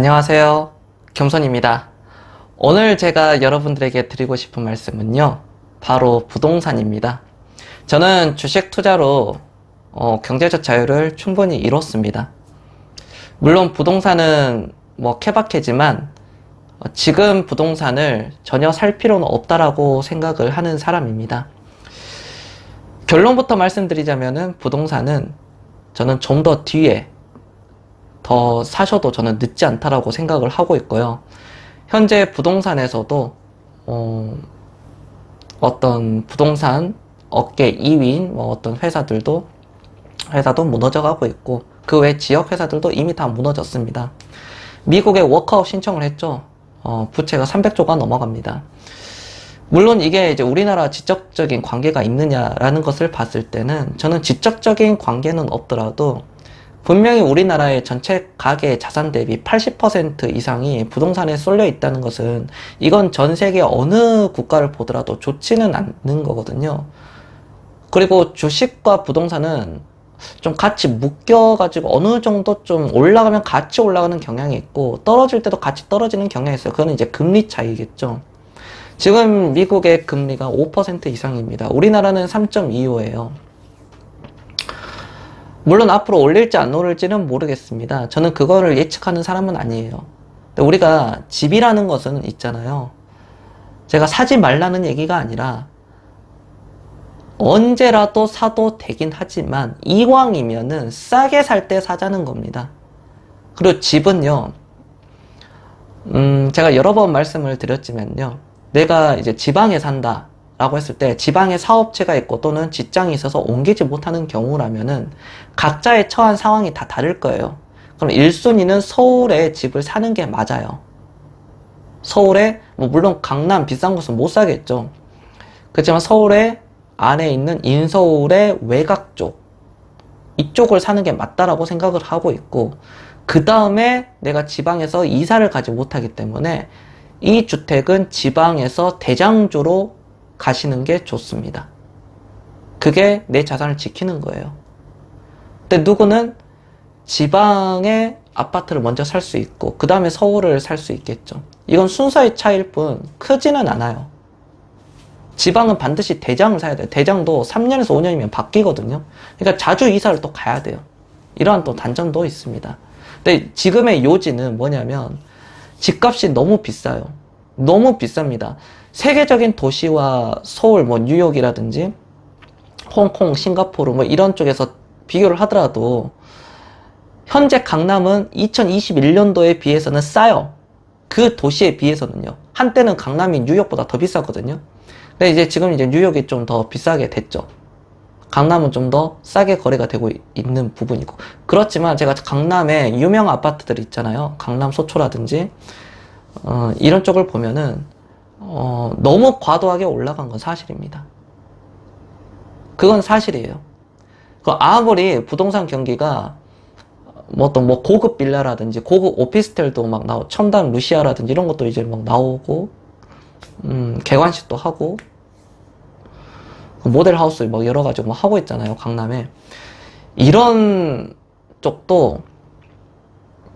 안녕하세요. 겸손입니다. 오늘 제가 여러분들에게 드리고 싶은 말씀은요. 바로 부동산입니다. 저는 주식 투자로 어, 경제적 자유를 충분히 이뤘습니다. 물론 부동산은 뭐 케바케지만 어, 지금 부동산을 전혀 살 필요는 없다라고 생각을 하는 사람입니다. 결론부터 말씀드리자면은 부동산은 저는 좀 더 뒤에 더 사셔도 저는 늦지 않다라고 생각을 하고 있고요. 현재 부동산에서도 어, 어떤 부동산 업계 2위인 뭐 어떤 회사들도 회사도 무너져 가고 있고 그 외 지역 회사들도 이미 다 무너졌습니다. 미국에 워크아웃 신청을 했죠. 어, 부채가 300조가 넘어갑니다. 물론 이게 이제 우리나라 지적적인 관계가 있느냐라는 것을 봤을 때는 저는 지적적인 관계는 없더라도 분명히 우리나라의 전체 가계 자산 대비 80% 이상이 부동산에 쏠려 있다는 것은 이건 전 세계 어느 국가를 보더라도 좋지는 않는 거거든요. 그리고 주식과 부동산은 좀 같이 묶여가지고 어느 정도 좀 올라가면 같이 올라가는 경향이 있고 떨어질 때도 같이 떨어지는 경향이 있어요. 그거는 이제 금리 차이겠죠. 지금 미국의 금리가 5% 이상입니다. 우리나라는 3.25예요. 물론 앞으로 올릴지 안 오를지는 모르겠습니다. 저는 그거를 예측하는 사람은 아니에요. 우리가 집이라는 것은 있잖아요. 제가 사지 말라는 얘기가 아니라 언제라도 사도 되긴 하지만 이왕이면은 싸게 살 때 사자는 겁니다. 그리고 집은요, 음, 제가 여러 번 말씀을 드렸지만요, 내가 이제 지방에 산다. 라고 했을 때 지방에 사업체가 있고 또는 직장이 있어서 옮기지 못하는 경우라면은 각자의 처한 상황이 다 다를 거예요. 그럼 1순위는 서울에 집을 사는 게 맞아요. 서울에, 뭐 물론 강남 비싼 곳은 못 사겠죠. 그렇지만 서울에 안에 있는 인서울의 외곽 쪽, 이쪽을 사는 게 맞다라고 생각을 하고 있고, 그 다음에 내가 지방에서 이사를 가지 못하기 때문에 이 주택은 지방에서 대장주로 가시는 게 좋습니다. 그게 내 자산을 지키는 거예요. 근데 누구는 지방에 아파트를 먼저 살 수 있고, 그 다음에 서울을 살 수 있겠죠. 이건 순서의 차이일 뿐 크지는 않아요. 지방은 반드시 대장을 사야 돼요. 대장도 3년에서 5년이면 바뀌거든요. 그러니까 자주 이사를 또 가야 돼요. 이러한 또 단점도 있습니다. 근데 지금의 요지는 뭐냐면 집값이 너무 비싸요. 너무 비쌉니다. 세계적인 도시와 서울, 뭐 뉴욕이라든지 홍콩, 싱가포르 뭐 이런 쪽에서 비교를 하더라도 현재 강남은 2021년도에 비해서는 싸요. 그 도시에 비해서는요. 한때는 강남이 뉴욕보다 더 비쌌거든요. 근데 이제 지금 이제 뉴욕이 좀 더 비싸게 됐죠. 강남은 좀 더 싸게 거래가 되고 있는 부분이고. 그렇지만 제가 강남에 유명 아파트들 있잖아요. 강남 소초라든지, 어, 이런 쪽을 보면은, 어, 너무 과도하게 올라간 건 사실입니다. 그건 사실이에요. 그 아무리 부동산 경기가 뭐 어떤 뭐 고급 빌라라든지 고급 오피스텔도 막 나오 첨단 루시아라든지 이런 것도 이제 막 나오고 음, 개관식도 하고 모델 하우스 뭐 여러 가지 뭐 하고 있잖아요 강남에 이런 쪽도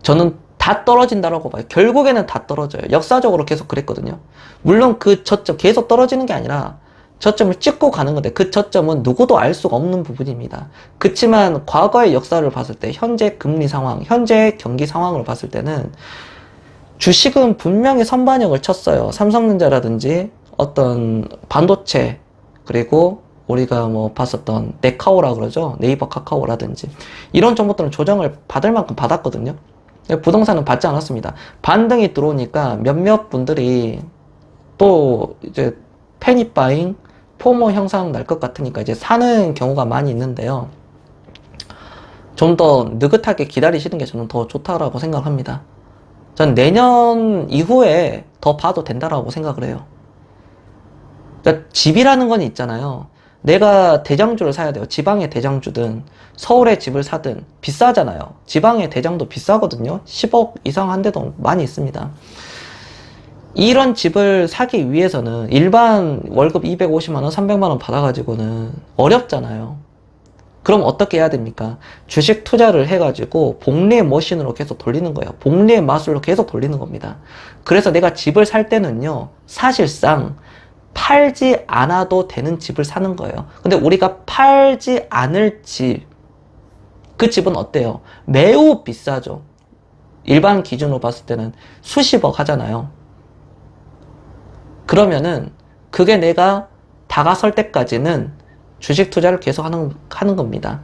저는 다 떨어진다라고 봐요. 결국에는 다 떨어져요. 역사적으로 계속 그랬거든요. 물론 그 저점 계속 떨어지는 게 아니라 저점을 찍고 가는 건데 그 저점은 누구도 알 수가 없는 부분입니다. 그렇지만 과거의 역사를 봤을 때 현재 금리 상황, 현재 경기 상황을 봤을 때는 주식은 분명히 선반영을 쳤어요. 삼성전자라든지 어떤 반도체 그리고 우리가 뭐 봤었던 네카오라 그러죠. 네이버 카카오라든지 이런 정보들은 조정을 받을 만큼 받았거든요. 부동산은 받지 않았습니다. 반등이 들어오니까 몇몇 분들이 또 이제 패닉 바잉, 포모 형상 날 것 같으니까 이제 사는 경우가 많이 있는데요. 좀 더 느긋하게 기다리시는 게 저는 더 좋다라고 생각합니다. 전 내년 이후에 더 봐도 된다라고 생각을 해요. 그러니까 집이라는 건 있잖아요. 내가 대장주를 사야 돼요. 지방의 대장주든 서울에 집을 사든 비싸잖아요. 지방의 대장도 비싸거든요. 10억 이상 한 데도 많이 있습니다. 이런 집을 사기 위해서는 일반 월급 250만 원, 300만 원 받아가지고는 어렵잖아요. 그럼 어떻게 해야 됩니까? 주식 투자를 해가지고 복리의 머신으로 계속 돌리는 거예요. 복리의 마술로 계속 돌리는 겁니다. 그래서 내가 집을 살 때는요, 사실상 팔지 않아도 되는 집을 사는 거예요. 근데 우리가 팔지 않을 집, 그 집은 어때요? 매우 비싸죠. 일반 기준으로 봤을 때는 수십억 하잖아요. 그러면은 그게 내가 다가설 때까지는 주식 투자를 계속 하는, 하는 겁니다.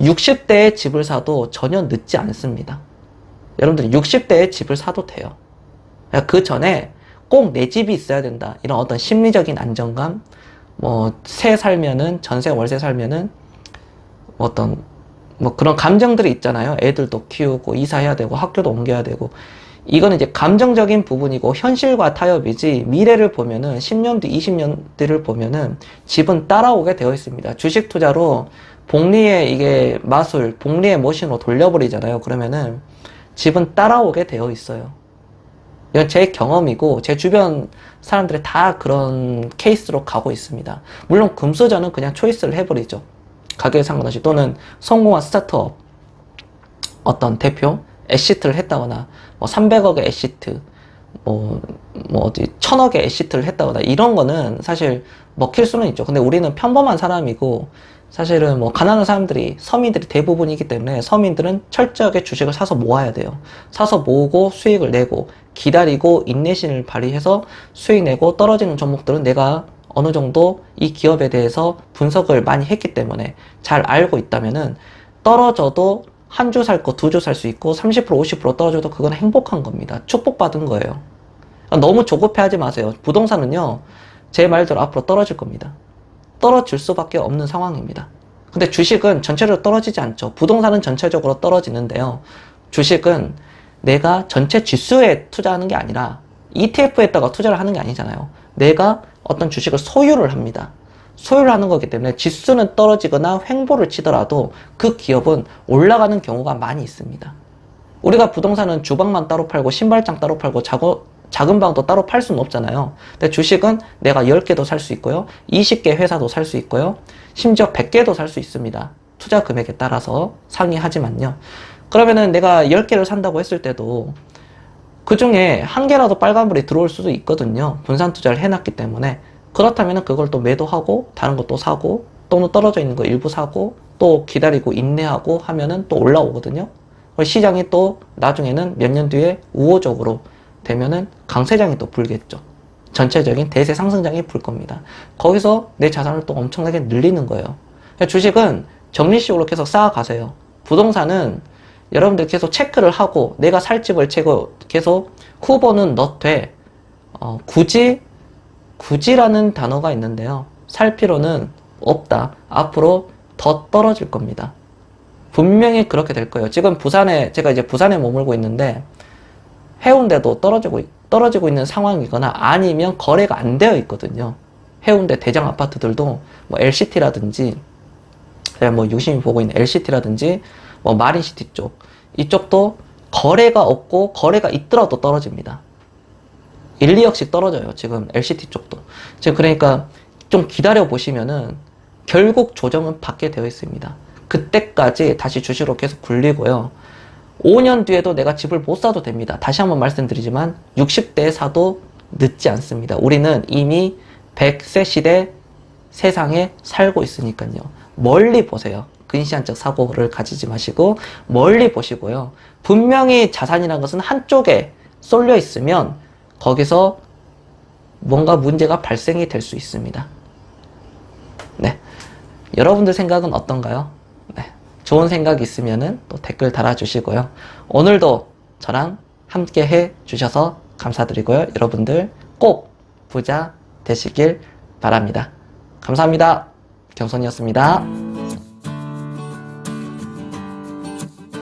60대에 집을 사도 전혀 늦지 않습니다. 여러분들 60대에 집을 사도 돼요. 그 전에 꼭 내 집이 있어야 된다. 이런 어떤 심리적인 안정감, 뭐, 세 살면은, 전세, 월세 살면은, 어떤, 뭐 그런 감정들이 있잖아요. 애들도 키우고, 이사해야 되고, 학교도 옮겨야 되고. 이거는 이제 감정적인 부분이고, 현실과 타협이지, 미래를 보면은, 10년 뒤, 20년 뒤를 보면은, 집은 따라오게 되어 있습니다. 주식 투자로, 복리의 이게 마술, 복리의 머신으로 돌려버리잖아요. 그러면은, 집은 따라오게 되어 있어요. 이건 제 경험이고 제 주변 사람들이 다 그런 케이스로 가고 있습니다. 물론 금수저는 그냥 초이스를 해버리죠. 가격에 상관없이 또는 성공한 스타트업 어떤 대표 애시트를 했다거나 뭐 300억의 애시트 뭐, 뭐 어디 천억의 애시트를 했다거나 이런 거는 사실 먹힐 수는 있죠. 근데 우리는 평범한 사람이고 사실은 뭐 가난한 사람들이 서민들이 대부분이기 때문에 서민들은 철저하게 주식을 사서 모아야 돼요. 사서 모으고 수익을 내고 기다리고 인내심을 발휘해서 수익 내고 떨어지는 종목들은 내가 어느 정도 이 기업에 대해서 분석을 많이 했기 때문에 잘 알고 있다면은 떨어져도 한 주 살 거 두 주 살 수 있고 30% 50% 떨어져도 그건 행복한 겁니다. 축복받은 거예요. 너무 조급해 하지 마세요. 부동산은요, 제 말대로 앞으로 떨어질 겁니다. 떨어질 수밖에 없는 상황입니다. 근데 주식은 전체적으로 떨어지지 않죠. 부동산은 전체적으로 떨어지는데요. 주식은 내가 전체 지수에 투자하는 게 아니라 ETF에다가 투자를 하는 게 아니잖아요. 내가 어떤 주식을 소유를 합니다. 소유를 하는 거기 때문에 지수는 떨어지거나 횡보를 치더라도 그 기업은 올라가는 경우가 많이 있습니다. 우리가 부동산은 주방만 따로 팔고 신발장 따로 팔고 작업, 작은 방도 따로 팔 수는 없잖아요. 근데 주식은 내가 10개도 살 수 있고요. 20개 회사도 살 수 있고요. 심지어 100개도 살 수 있습니다. 투자 금액에 따라서 상이하지만요. 그러면은 내가 10개를 산다고 했을 때도 그 중에 한 개라도 빨간불이 들어올 수도 있거든요. 분산 투자를 해놨기 때문에. 그렇다면 그걸 또 매도하고 다른 것도 사고 또는 떨어져 있는 거 일부 사고 또 기다리고 인내하고 하면은 또 올라오거든요. 시장이 또 나중에는 몇 년 뒤에 우호적으로 되면은 강세장이 또 불겠죠. 전체적인 대세 상승장이 불 겁니다. 거기서 내 자산을 또 엄청나게 늘리는 거예요. 주식은 정리식으로 계속 쌓아가세요. 부동산은 여러분들 계속 체크를 하고 내가 살 집을 채고 계속 후보는 넣되 어, 굳이 굳이라는 단어가 있는데요. 살 필요는 없다. 앞으로 더 떨어질 겁니다. 분명히 그렇게 될 거예요. 지금 부산에 제가 이제 부산에 머물고 있는데 해운대도 떨어지고 떨어지고 있는 상황이거나 아니면 거래가 안 되어 있거든요. 해운대 대장 아파트들도 뭐 LCT라든지 뭐 유심히 보고 있는 LCT라든지 뭐 마린시티 쪽 이쪽도 거래가 없고 거래가 있더라도 떨어집니다. 1, 2억씩 떨어져요. 지금 LCT 쪽도. 지금 그러니까 좀 기다려 보시면은 결국 조정은 받게 되어 있습니다. 그때까지 다시 주식으로 계속 굴리고요. 5년 뒤에도 내가 집을 못 사도 됩니다. 다시 한번 말씀드리지만 60대에 사도 늦지 않습니다. 우리는 이미 100세 시대 세상에 살고 있으니까요. 멀리 보세요. 근시안적 사고를 가지지 마시고 멀리 보시고요. 분명히 자산이라는 것은 한쪽에 쏠려 있으면 거기서 뭔가 문제가 발생이 될 수 있습니다. 네. 여러분들 생각은 어떤가요? 네. 좋은 생각 있으면은 또 댓글 달아주시고요. 오늘도 저랑 함께 해 주셔서 감사드리고요. 여러분들 꼭 부자 되시길 바랍니다. 감사합니다. 경선이었습니다.